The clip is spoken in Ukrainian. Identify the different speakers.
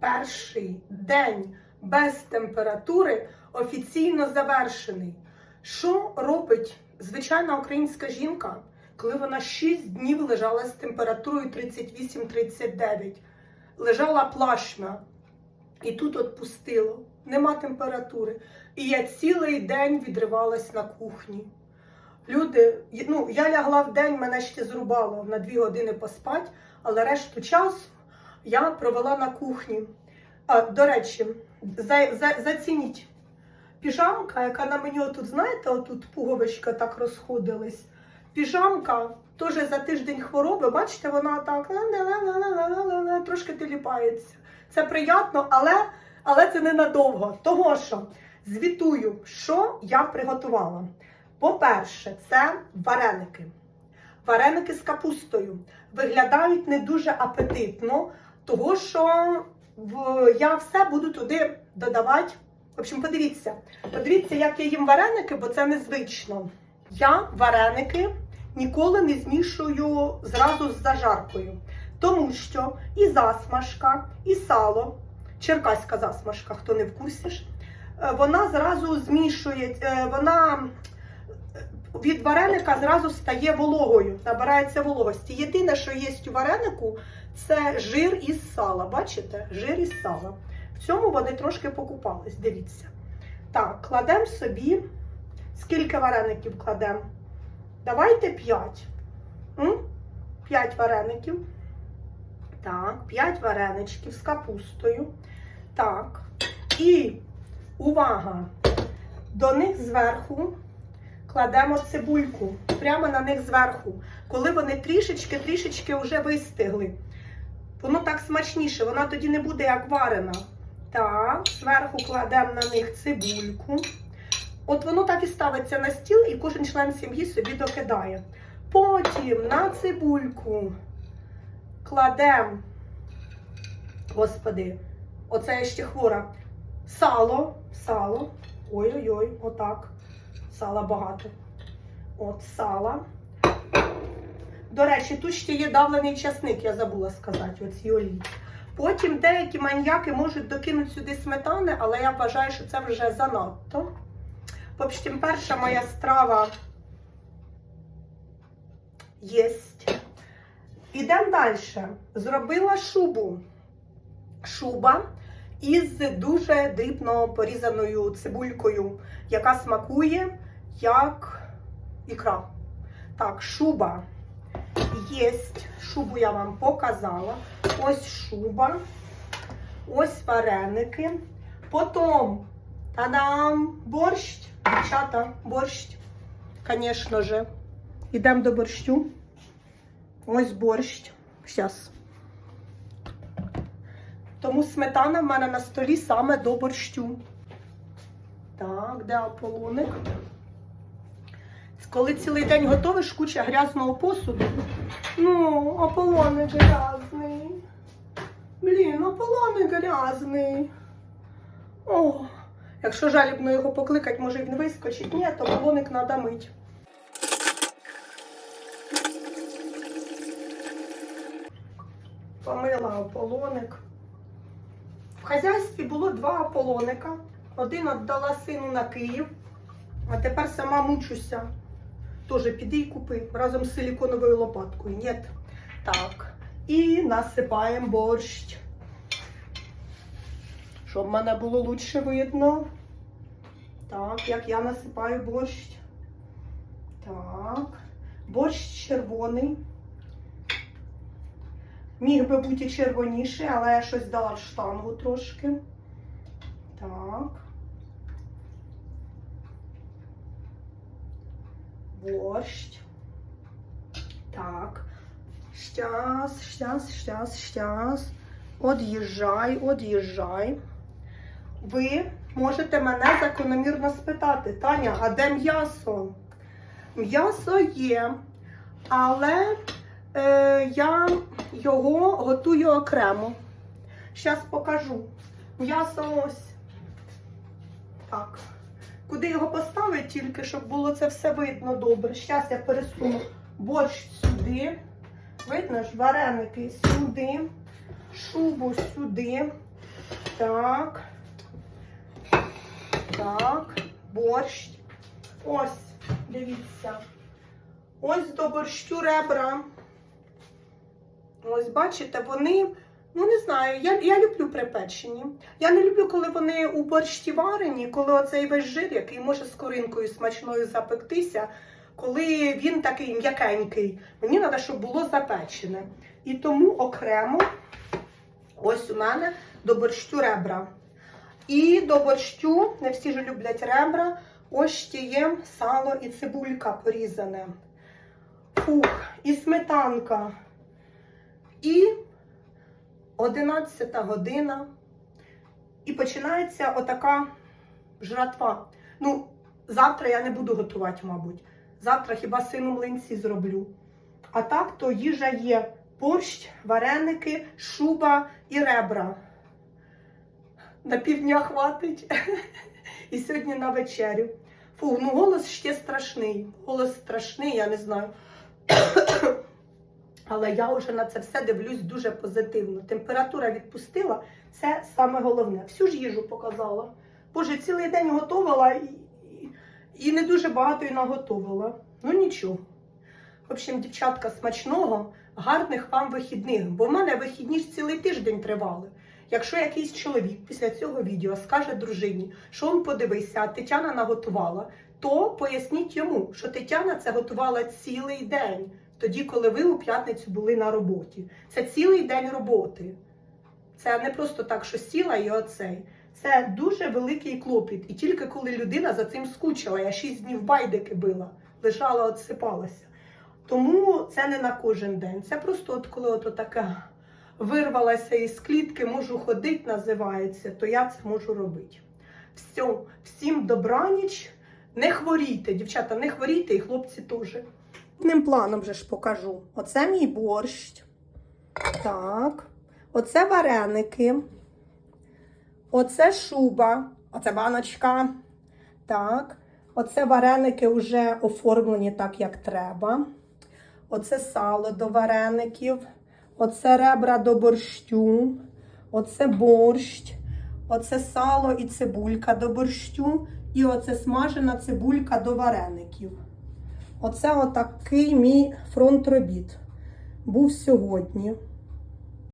Speaker 1: перший день без температури офіційно завершений. Що робить звичайна українська жінка, коли вона 6 днів лежала з температурою 38-39? Лежала плашмя, і тут отпустило, нема температури. І я цілий день відривалась на кухні. Люди, ну я лягла в день, мене ще зрубало на дві години поспать, але решту часу я провела на кухні. А, до речі, за, за, зацініть піжамка, яка на мені отут, знаєте, отут пуговичка так розходились. Піжамка теж за тиждень хвороби, бачите, вона так трошки теліпається. Це приємно, але, але це ненадовго. Того що звітую, що я приготувала. По-перше, це вареники. Вареники з капустою виглядають не дуже апетитно, того що я все буду туди додавати. В общем, подивіться, подивіться, як я їм вареники, бо це незвично. Я вареники ніколи не змішую зразу з зажаркою, тому що і засмажка, і сало, черкаська засмажка, хто не в курсі ж, е, вона зразу змішує, е, вона від вареника зразу стає вологою, набирається вологості. Єдине, що є у варенику, це жир із сала. Бачите? Жир із сала. В цьому вони трошки покупались, дивіться. Так, кладемо собі. Скільки вареників кладемо? Давайте 5. 5 вареників. Так, 5 вареничків з капустою. Так. І увага! До них зверху кладемо цибульку. Прямо на них зверху. Коли вони трішечки-трішечки вже вистигли. Воно так смачніше, вона тоді не буде як варена. Так, зверху кладемо на них цибульку. От воно так і ставиться на стіл, і кожен член сім'ї собі докидає. Потім на цибульку кладемо, господи, оце я ще хвора. Сало, сало. Ой-ой-ой, отак. Сала багато. От сала. До речі, тут ще є давлений часник, я забула сказати, оці олії. Потім деякі маньяки можуть докинути сюди сметани, але я вважаю, що це вже занадто. Общем, перша моя страва єсть. Ідемо далі. Зробила шубу. Шуба із дуже дрібно порізаною цибулькою, яка смакує як ікра. Так, шуба єсть. Шубу я вам показала. Ось шуба. Ось вареники. Потім та-дам! Борщ. Дівчата, борщ. Звісно же. Йдемо до борщу. Ось борщ. Зараз. Тому сметана в мене на столі саме до борщу. Так, де Аполлоник? Коли цілий день готовиш куча грязного посуду. Ну, Аполлоник грязний. Блін, Аполлоник грязний. О, якщо жалібно його покликати, може він вискочить. Ні, то Аполлоник треба мить. Помила Аполлоник. В хазяйстві було два Аполлоника. Один віддала сину на Київ, а тепер сама мучуся. Тоже піди і купи разом з силіконовою лопаткою. Ні. Так. І насипаємо борщ. Щоб мене було лучше видно. Так, як я насипаю борщ. Так. Борщ червоний. Міг би бути червоніший, але я щось дала штангу трошки. Так. Борщ. Так. Щас, щас, щас, щас. Од'їжджай, од'їжджай. Ви можете мене закономірно спитати, Таня, а де м'ясо? М'ясо є, але е, я його готую окремо. Зараз покажу. М'ясо ось. Так. Куди його поставити тільки, щоб було це все видно добре. Зараз я пересуну борщ сюди. Видно ж, вареники сюди, шубу сюди. Так. Так. Борщ. Ось, дивіться. Ось до борщу ребра. Ось, бачите, вони, ну не знаю, я, я люблю припечені. Я не люблю, коли вони у борщі варені, коли оцей весь жир, який може з коринкою смачною запектися, коли він такий м'якенький. Мені треба, щоб було запечене. І тому окремо, ось у мене до борщу ребра. І до борщу, не всі ж люблять ребра, ось ще є сало і цибулька порізане. Фух, і сметанка. І 11 година. І починається отака жратва. Ну, завтра я не буду готувати, мабуть. Завтра хіба сину млинці зроблю. А так, то їжа є борщ, вареники, шуба і ребра. На півдня хватить. І сьогодні на вечерю. Фу, ну голос ще страшний. Голос страшний, я не знаю. Але я вже на це все дивлюсь дуже позитивно. Температура відпустила, це саме головне. Всю ж їжу показала. Боже, цілий день готувала і, і, не дуже багато і наготовила. Ну нічого. В общем, дівчатка, смачного, гарних вам вихідних, бо в мене вихідні ж цілий тиждень тривали. Якщо якийсь чоловік після цього відео скаже дружині, що он подивися, а Тетяна наготувала, то поясніть йому, що Тетяна це готувала цілий день, тоді, коли ви у п'ятницю були на роботі. Це цілий день роботи. Це не просто так, що сіла і оцей. Це дуже великий клопіт. І тільки коли людина за цим скучила, я шість днів байдики била, лежала, отсипалася. Тому це не на кожен день. Це просто от коли от така вирвалася із клітки, можу ходити, називається, то я це можу робити. Все, всім добраніч. Не хворійте, дівчата, не хворійте, і хлопці теж. Одним планом вже ж покажу. Оце мій борщ. Так. Оце вареники. Оце шуба. Оце баночка. Так. Оце вареники вже оформлені так, як треба. Оце сало до вареників. Оце ребра до борщу. Оце борщ. Оце сало і цибулька до борщу. І оце смажена цибулька до вареників. Оце отакий мій фронт робіт. Був сьогодні.